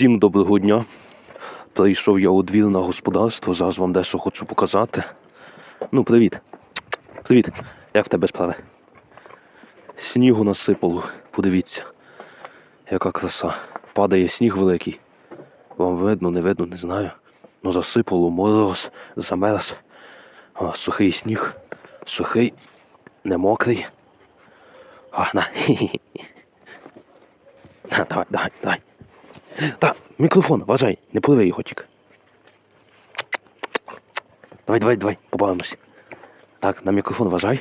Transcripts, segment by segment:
Всім доброго дня. Прийшов я у двір на господарство, зараз вам дещо хочу показати. Ну, привіт. Привіт. Як в тебе справи? Снігу насипало, подивіться. Яка краса. Падає сніг великий. Вам видно, не видно, не знаю. Ну засипало, мороз, замерз. О, сухий сніг. Сухий, не мокрий. На. На, давай, давай, давай. Та, мікрофон, вважай, не пливи його тільки. Давай, давай, давай, побавимось. Так, на мікрофон вважай.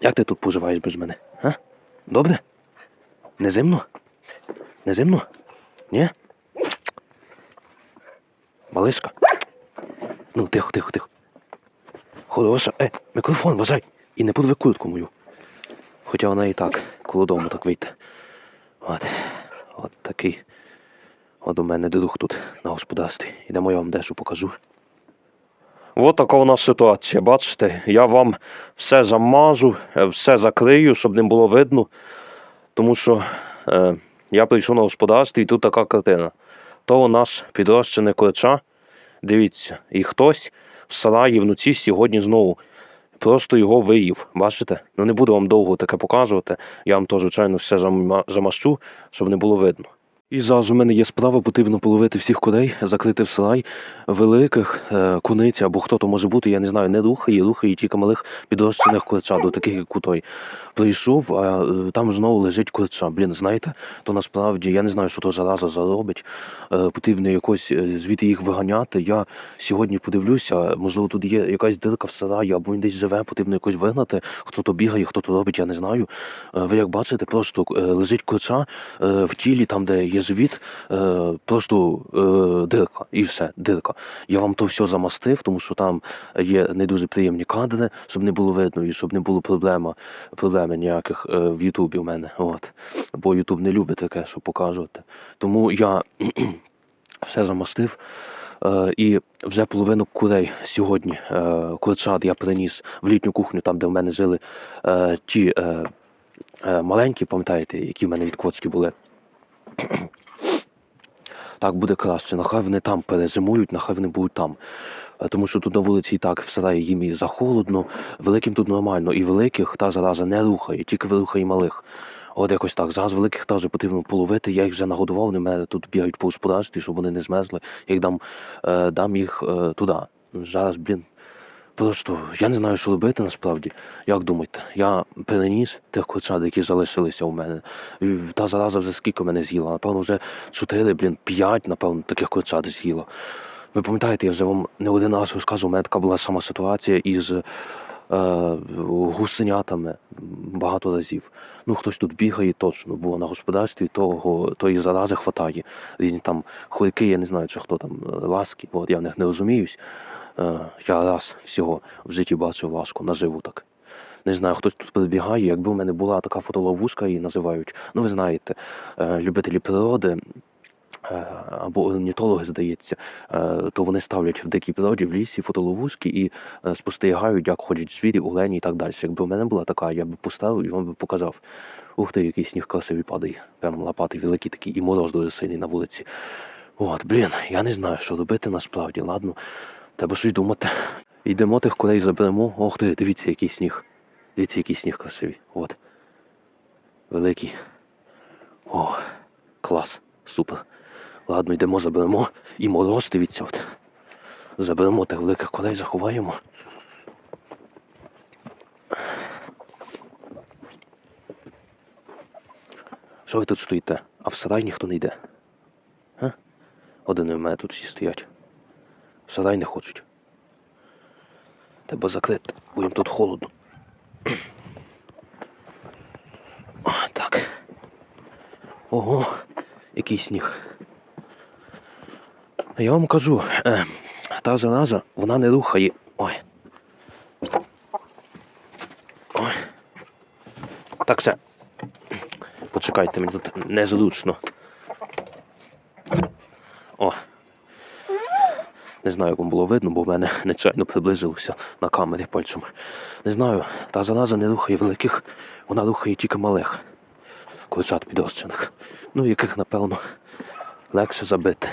Як ти тут поживаєш без мене? А? Добре? Не зимно? Не зимно? Ні? Малишка? Ну, тихо, тихо, тихо. Хороша. Е, мікрофон, вважай. І не порви куртку мою. Хоча вона і так, коло дому так вийде. От, от такий. От у мене друг тут на господарстві. Ідемо я вам дещо покажу. От така у нас ситуація, бачите? Я вам все замажу, е, все закрию, щоб не було видно. Тому що е, я прийшов на господарство і тут така картина. То у нас підрощене корча. Дивіться, і хтось в сараї вночі сьогодні знову просто його виїв. Бачите? Ну не буду вам довго таке показувати. Я вам то, звичайно, все зама- замащу, щоб не було видно. І зараз у мене є справа, потрібно половити всіх курей, закрити в сарай великих, е, куниць або хто то може бути, я не знаю, не рухає, рухає тільки малих підрощених курчат, до таких як кутой. Прийшов, а е, там знову лежить курча. Блін, знаєте, то насправді я не знаю, що то зараза заробить. Е, потрібно якось звідти їх виганяти. Я сьогодні подивлюся, можливо, тут є якась дирка в сараї, або він десь живе, потрібно якось вигнати. Хто то бігає, хто то робить, я не знаю. Ви як бачите, просто лежить курча в тілі, там, де є живіт, е, просто е, дирка, і все, дирка. Я вам то все замастив, тому що там є не дуже приємні кадри, щоб не було видно і щоб не було проблема, проблеми ніяких е, в Ютубі у мене. От. Бо Ютуб не любить таке, що показувати. Тому я все замастив. Е, і вже половину курей сьогодні е, курчат я приніс в літню кухню, там, де в мене жили е, ті е, е, маленькі, пам'ятаєте, які в мене від квочки були. Так буде краще. Нехай вони там перезимують, нехай вони будуть там. Е, Тому що тут на вулиці і так в сараї їм і захолодно, великим тут нормально, і великих та зараза не рухає, тільки рухає малих. От якось так. Зараз великих теж потрібно половити. Я їх вже нагодував, вони мене тут бігають по господарстві, щоб вони не змерзли. Я їх дам, е, дам їх е, туди. Зараз, блін. Просто я не знаю, що робити насправді. Як думаєте, я переніс тих курчат, які залишилися у мене. Та зараза вже скільки мене з'їла? Напевно, вже 4, блін, 5, напевно, таких курчат з'їла. Ви пам'ятаєте, я вже вам не один раз розказував, у мене така була сама ситуація із е, гусенятами багато разів. Ну, хтось тут бігає точно, бо на господарстві того, тої зарази хватає. Різні там хорьки, я не знаю, чи хто там е, ласки, от я в них не розуміюсь. Е, я раз всього в житті бачив ласку, наживу так. Не знаю, хтось тут прибігає. Якби в мене була така фотоловушка, її називають. Ну, ви знаєте, е, любителі природи е, або орнітологи, здається, то вони ставлять в дикій природі в лісі фотоловушки і спостерігають, як ходять звірі, олені і так далі. Якби в мене була така, я б поставив і вам би показав. Ух ти, який сніг красивий падає. Прямо лопатий великий такий, і мороз дуже сильний на вулиці. От, блін, я не знаю, що робити насправді. Ладно, треба щось думати. Йдемо тих курей заберемо. Ох ти, дивіться, який сніг. Дивіться, який сніг красивий. От. Великий. О, клас. Супер. Ладно, йдемо, заберемо. І мороз, дивіться, от. Заберемо тих великих курей, заховаємо. Що ви тут стоїте? А в сарай ніхто не йде. А? Один в мене тут всі стоять. В сарай не хочуть. Треба закрити, бо їм тут холодно. О, так. Ого, який сніг. Я вам кажу, е, та зараза, вона не рухає. Ой. Ой. Так все. Почекайте, мені тут незручно. Не знаю, як вам було видно, бо в мене нечайно приблизилося на камері пальцем. Не знаю, та зараза не рухає великих, вона рухає тільки малих. курчат підрощених. Ну, яких, напевно, легше забити.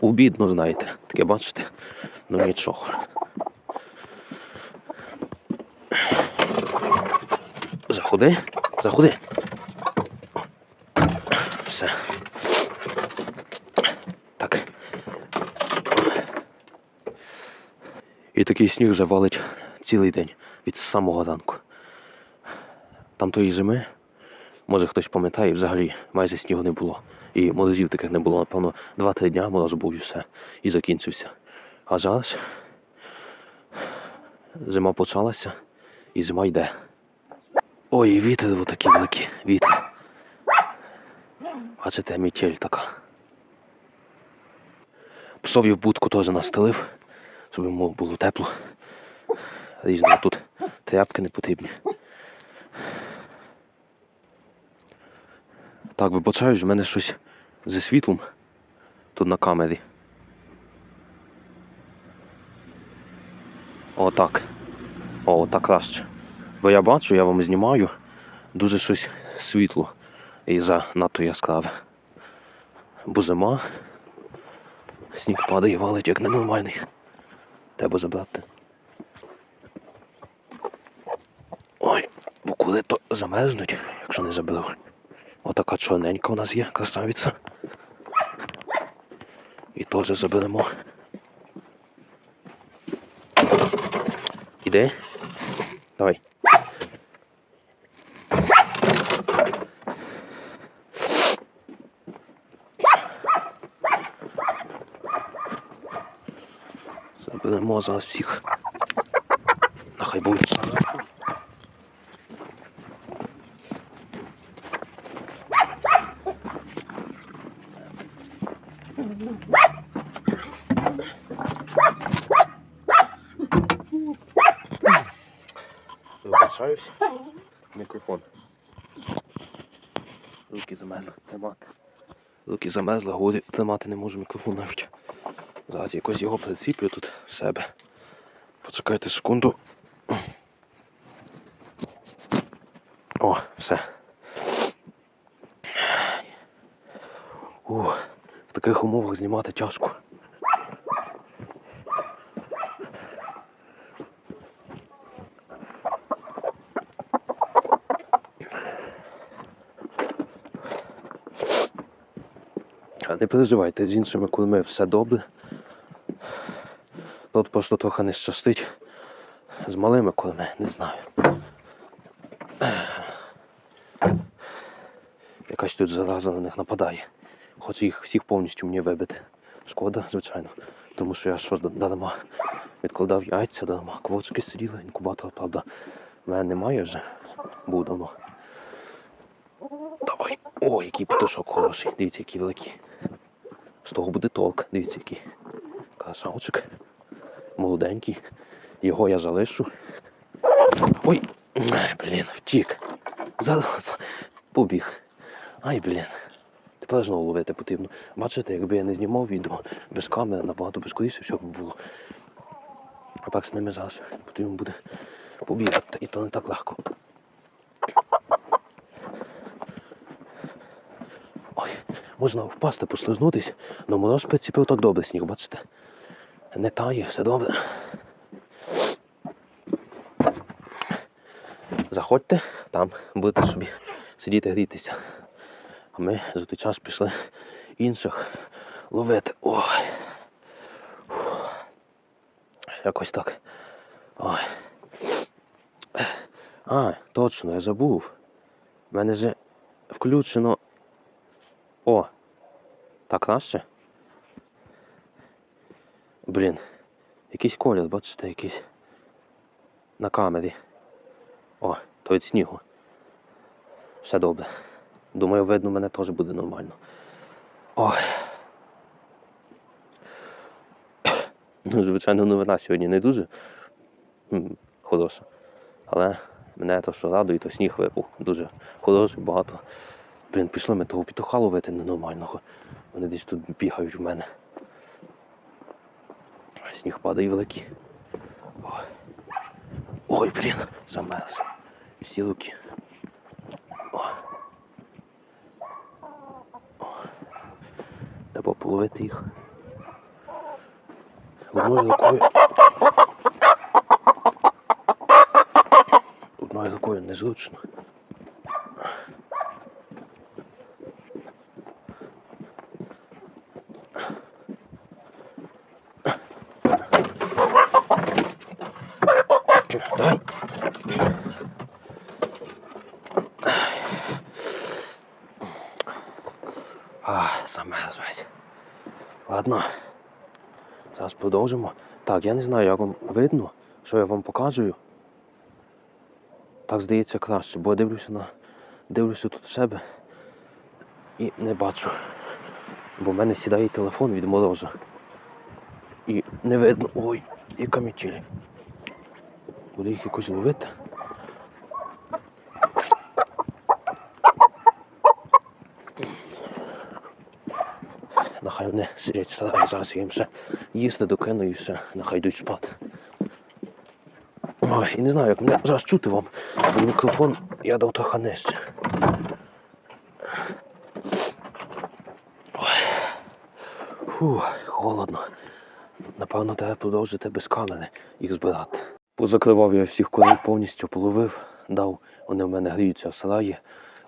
Обідно, знаєте, таке бачите, ну нічого. Заходи, заходи. Все. Так. І такий сніг вже валить цілий день від самого ранку. Там тої зими, може хтось пам'ятає, взагалі майже снігу не було. І морозів таких не було, напевно, 2-3 дня мороз був і все. І закінчився. А зараз зима почалася і зима йде. Ой, вітер отакий великий, вітер. Бачите, мітель така. Псові в будку теж настелив, щоб йому було тепло. Різно тут тряпки не потрібні. Так, вибачаюсь, в мене щось зі світлом тут на камері. О, так. О, так краще. Бо я бачу, я вам знімаю дуже щось світло і занадто яскраве. Бо зима, сніг падає, валить як ненормальний. Треба забрати. Ой, бо коли то замерзнуть, якщо не заберу. Отака чорненька у нас є, красавиця. І теж заберемо. Іди. Давай. Заберемо зараз всіх. Нехай будуть. Вибачаюсь. Мікрофон. Руки замерзли тримати. Руки замерзли, говорю, тримати не можу мікрофон навіть. Зараз якось його приціплю тут в себе. Почекайте секунду. О, все. О, в таких умовах знімати тяжко. Не переживайте, з іншими курми все добре. Тут просто трохи не щастить. З малими курми, не знаю. Якась тут зараза на них нападає. Хочу їх всіх повністю мені вибити. Шкода, звичайно. Тому що я що дарма відкладав яйця, дарма квочки сиділи, інкубатор, правда, в мене немає вже. Був давно. Давай. О, який пташок хороший. Дивіться, який великий. З того буде толк. Дивіться, який. Красавчик. Молоденький. Його я залишу. Ой, блін, втік. Зараз побіг. Ай, блін. Тепер знову ловити потрібно. Бачите, якби я не знімав відео без камери, набагато без скоріше все б було. А так з ними зараз потрібно буде побігати. І то не так легко. Ой, можна впасти, послизнутись, але мороз приціпив так добре сніг, бачите? Не тає, все добре. Заходьте, там будете собі сидіти грітися. А ми за той час пішли інших ловити. Ой. Якось так. Ой. А, точно, я забув. У мене же включено. О! Так краще? Блін. Якийсь колір, бачите, якийсь на камері. О, то від снігу. Все добре. Думаю, видно, мене теж буде нормально. Ой. Ну, звичайно, новина сьогодні не дуже хороша. Але мене то, що радує, то сніг випав. Дуже хороший, багато. Блін, пішли ми того петуха ловити ненормального. Вони десь тут бігають в мене. Сніг падає великий. Ой, Ой блін, замерз. Всі руки. О. О. Треба половити їх. Одною рукою. Одною рукою незручно. Давай. А, замерз весь. Ладно. Зараз продовжимо. Так, я не знаю, як вам видно, що я вам показую. Так здається краще, бо я дивлюся на. Дивлюся тут себе і не бачу. Бо в мене сідає телефон від морозу. І не видно. Ой, яка метіль. Буде їх якось ловити. Нехай вони сидять сарай, зараз їм ще їсти докину і все, нехай йдуть спати. Ой, і не знаю, як мене зараз чути вам, бо мікрофон я дав трохи нижче. Фу, холодно. Напевно, треба продовжити без камери їх збирати. Позакривав я всіх курей, повністю половив, дав, вони в мене гріються в сараї.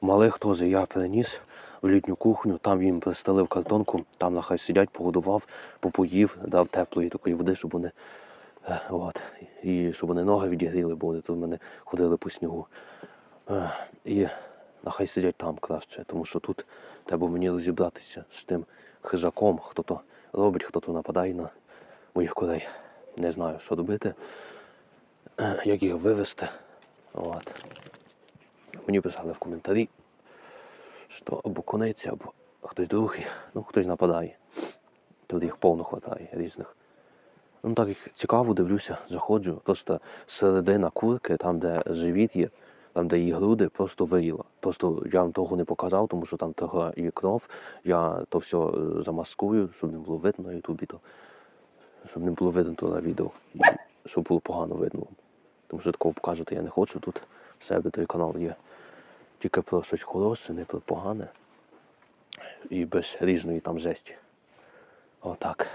Малих теж я переніс в літню кухню, там їм пристелив картонку, там нехай сидять, погодував, попоїв, дав теплої такої води, щоб вони, е, от, і щоб вони ноги відігріли, бо вони тут в мене ходили по снігу. Е, і нехай сидять там краще, тому що тут треба мені розібратися з тим хижаком, хто то робить, хто то нападає на моїх курей. Не знаю, що робити, е, як їх вивезти. От. Мені писали в коментарі, що або куниці, або хтось другий, ну хтось нападає. Тут їх повно хватає різних. Ну так їх цікаво дивлюся, заходжу. Просто середина курки, там, де живіт є, там, де її груди, просто виїла. Просто я вам того не показав, тому що там трохи є кров. Я то все е, замаскую, щоб не було видно на ютубі, то, щоб не було видно то на відео. І щоб було погано видно. Тому що такого показувати я не хочу. Тут в себе той канал є тільки про щось хороше, не про погане. І без різної там жесті. Отак.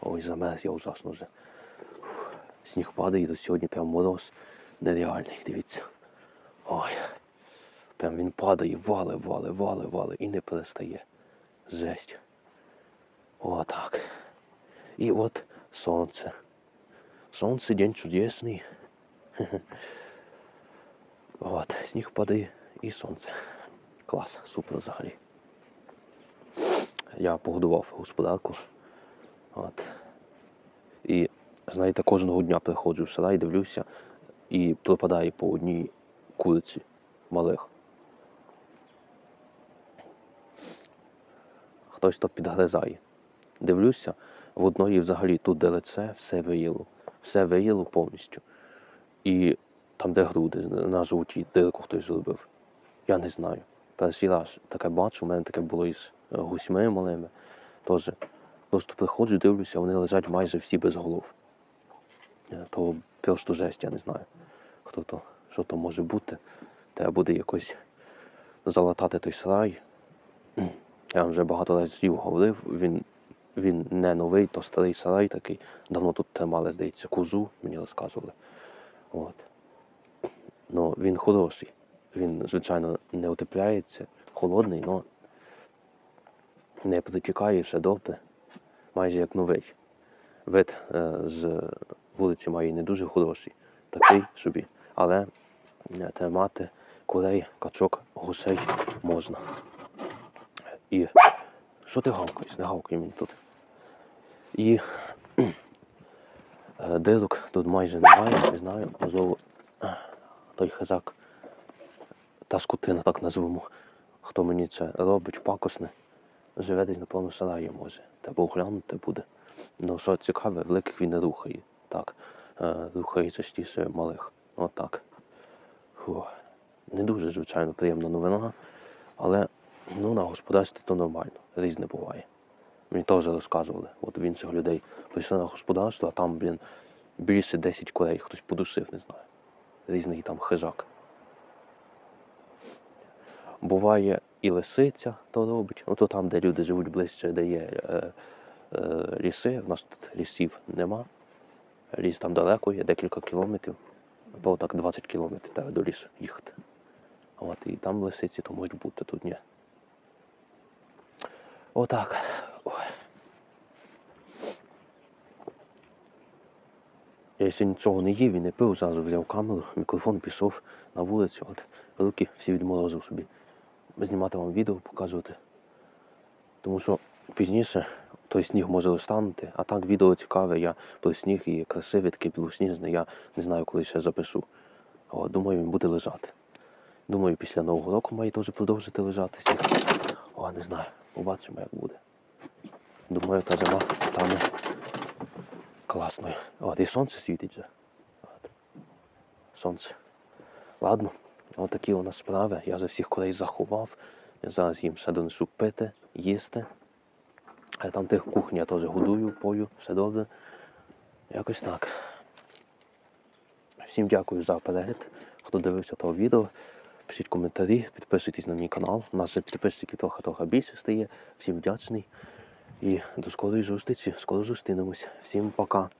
Ой, замерз я ужасно вже. Сніг падає, і сьогодні прям мороз нереальний, дивіться. Ой. Прям він падає, вали, вали, вали, вали і не перестає. Жесть. Отак. І от сонце. Сонце, день чудесний. От, сніг падає і сонце. Клас, супер взагалі. Я погодував господарку. От. І, знаєте, кожного дня приходжу в і дивлюся, і пропадає по одній куриці малих. Хтось то підгризає. Дивлюся, в одної взагалі тут де лице, все виїло. Все виїло повністю. І там, де груди, на животі дирку хтось зробив. Я не знаю. Перший раз таке бачу, у мене таке було із е, гусьми малими. Теж просто приходжу, дивлюся, вони лежать майже всі без голов. Е, То просто жесть, я не знаю. Хто то, що то може бути. Треба буде якось залатати той сарай. Я вже багато разів говорив, він, він не новий, то старий сарай такий. Давно тут тримали, здається, козу, мені розказували. От. Ну, він хороший. Він, звичайно, не утепляється, холодний, але не протікає, все добре. Майже як новий. Вид е, з вулиці має не дуже хороший, такий собі. Але е, тримати курей, качок, гусей можна. І що ти гавкаєш? Не гавкай мені тут. І е, дирок тут майже немає, не знаю, можливо, той хазак, та скотина, так назвемо, хто мені це робить, пакосне, живе десь, напевно, в сараї може. Треба оглянути буде. Ну, що цікаве, великих він не рухає. Так, е, рухає частіше малих. Отак. Фу. Не дуже, звичайно, приємна новина, але ну, на господарстві то нормально, різне буває. Мені теж розказували, от в інших людей. Прийшли на господарство, а там, блін, більше 10 курей, хтось подушив, не знаю. Різний там хижак. Буває і лисиця то робить. Ну то там, де люди живуть ближче, де є е, е, ліси. У нас тут лісів нема. Ліс там далеко є, декілька кілометрів. Або так 20 кілометрів треба до лісу їхати. От, і там лисиці то можуть бути, тут ні. Отак. Я ще нічого не їв і не пив, зразу взяв камеру, мікрофон пішов на вулицю, от руки всі відморозив собі. Знімати вам відео, показувати. Тому що пізніше той сніг може розтанути, а так відео цікаве, я про сніг і красивий, такий білосніжний, я не знаю, коли ще запишу. О, думаю, він буде лежати. Думаю, після Нового року має теж продовжити лежати сніг. О, не знаю, побачимо, як буде. Думаю, та зима стане класною. От, і сонце світить вже. Сонце. Ладно, от такі у нас справи. Я за всіх курей заховав. Зараз їм ще донесу пити, їсти. А там тих кухні я теж годую, пою, все добре. Якось так. Всім дякую за перегляд, хто дивився того відео. Пишіть коментарі, підписуйтесь на мій канал. У нас вже підписчиків трохи-трохи більше стає. Всім вдячний. І до скорої зустрічі. Скоро зустрінемось. Всім пока.